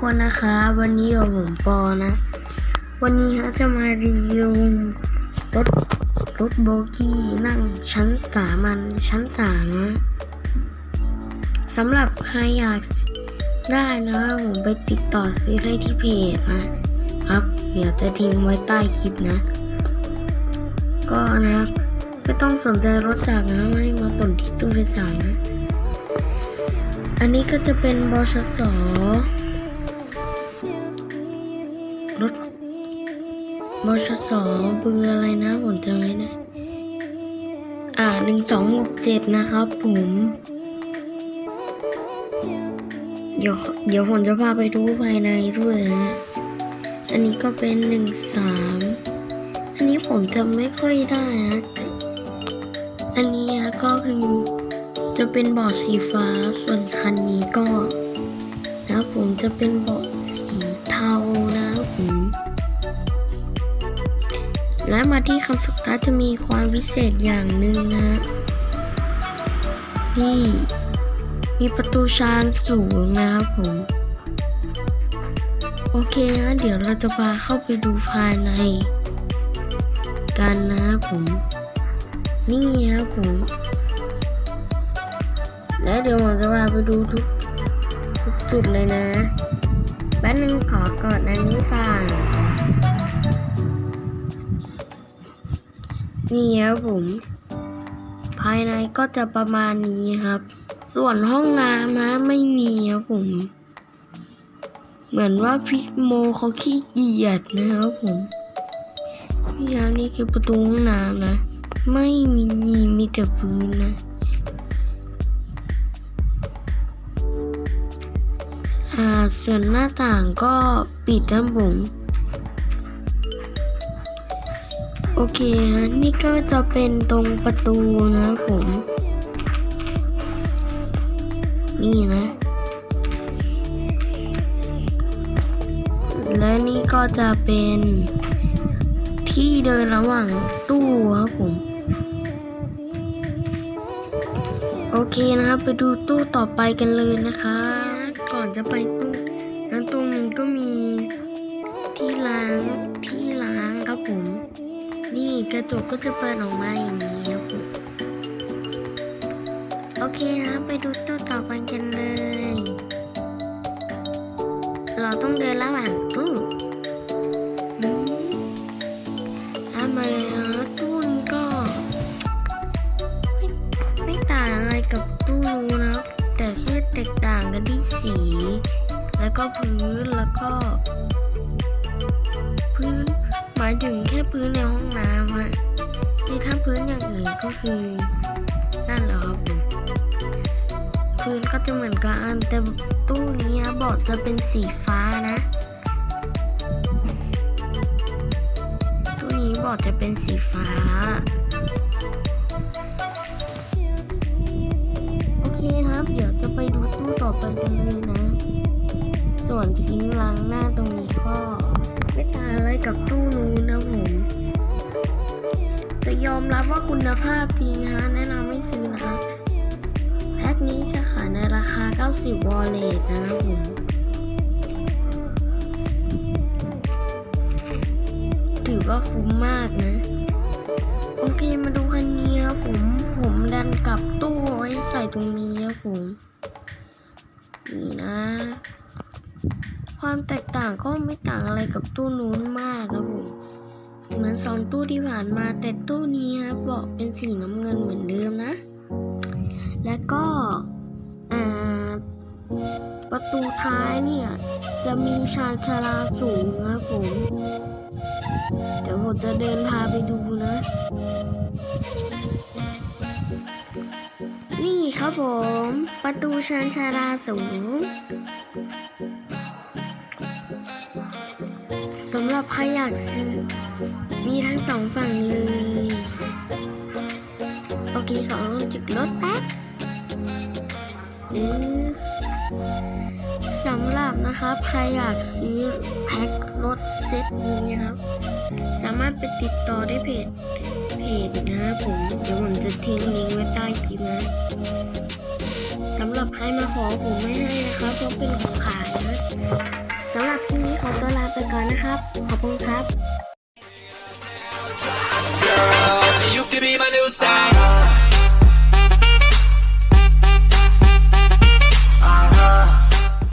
ครับวันนี้กับผมปอนะ วันนี้เราจะมารีวิวรถรถโบกี้นั่งชั้นสามัญชั้นสามนะสำหรับใครอยากได้นะผมไปติดต่อซื้อได้ที่เพจนะครับ เดี๋ยวจะทิ้งไว้ใต้คลิปนะ ก็นะไม่ต้องสนใจรถจากนะไม่มาสนที่ตู้โดยสารนะ อันนี้ก็จะเป็นบชส รถบชสเบอร์อะไรนะผมจำไม่ได้อ่าหนึ่งสองหกเจ็ดนะครับ ผม เดี๋ยวเดี๋ยวผมจะพาไปดูภายในด้วยนะอันนี้ก็เป็นหนึ่งสามอันนี้ผมจำไม่ค่อยได้นะแต่อันนี้ก็คือจะเป็นบอร์ดสีฟ้า ส่วนคันนี้ก็นะผมจะเป็นบอร์ดานะครับผมและมาที่คำสุดท้ายจะมีความพิเศษอย่างหนึ่งนะนี่มีประตูชานสูงนะครับผม โอเคนะเดี๋ยวเราจะพาเข้าไปดูภายใน กันนะครับผม นี่นะครับผม และเดี๋ยวผมจะพาไปดูทุกทุกจุดเลยนะ แป๊บนึงขอกดอันนี้ก่อนนี่ครับผม ภายในก็จะประมาณนี้ครับ ส่วนห้องน้ำนะไม่มีครับผม เหมือนว่าพี่โมเขาขี้เกียจนะครับผมนี่ครับนี่คือประตูห้องน้ำนะ ไม่มีมีแต่พื้นนะ อ่าส่วนหน้าต่างก็ปิดนะผมโอเคฮะนี่ก็จะเป็นตรงประตูนะผม นี่นะ และนี่ก็จะเป็นที่เดินระหว่างตู้ครับผม โอเคนะครับไปดูตู้ต่อไปกันเลยนะคะ อนจะไปตู้นั้นตรงนี้ก็มีที่ล้างที่ล้างครับผม นี่กระจกก็จะเปิดออกมาอย่างนี้ครับผมโอเคครับไปดูตู้ต่อไปกันเลย เราต้องเดินระหว่าง พื้นหมายถึงแค่พื้นในห้องน้ำอะนี่ถ้าพื้นอย่างอื่นก็คือนั่นแหละครับผมพื้นก็จะเหมือนกันแต่ตู้นี้นะบอร์ดจะเป็นสีฟ้านะตู้นี้บอร์ดจะเป็นสีฟ้า กับตู้นู้นนะผม จะยอมรับว่าคุณภาพจริงนะแนะนำไม่ซื้อนะแพ็คนี้จะขายในราคา 90 วอลเลตนะครับผมถือว่าคุ้มมากนะ โอเคมาดูคันนี้ครับผม ผมดันกลับตู้ไว้ใส่ตรงนี้ครับผม นี่นะ ความแตกต่างก็ไม่ต่างอะไรกับตู้นู้นมากครับผมเหมือนสองตู้ที่ผ่านมาแต่ตู้นี้นะบอกเป็นสีน้ำเงินเหมือนเดิมนะ แล้วก็ประตูท้ายเนี่ย จะมีชานชาลาสูงครับผม เดี๋ยวผมจะเดินพาไปดูนะ นี่ครับผม ประตูชานชาลาสูง สำหรับใครอยากซื้อ มีทั้งสองฝั่งเลย โอเคขอจุดรถแป๊บเออสำหรับนะครับใครอยากซื้อแพ็ครถเซตนี้นะครับ สามารถไปติดต่อได้เพจเพจนะครับผมเดี๋ยวผมจะทิ้งลิงก์ไว้ใต้คลิปนะสำหรับใครมาขอผมไม่ให้นะครับเพราะเป็นของขายนะ สำหรับคลิปนี้ขอตัวลาไปก่อนนะครับ ขอบคุณครับ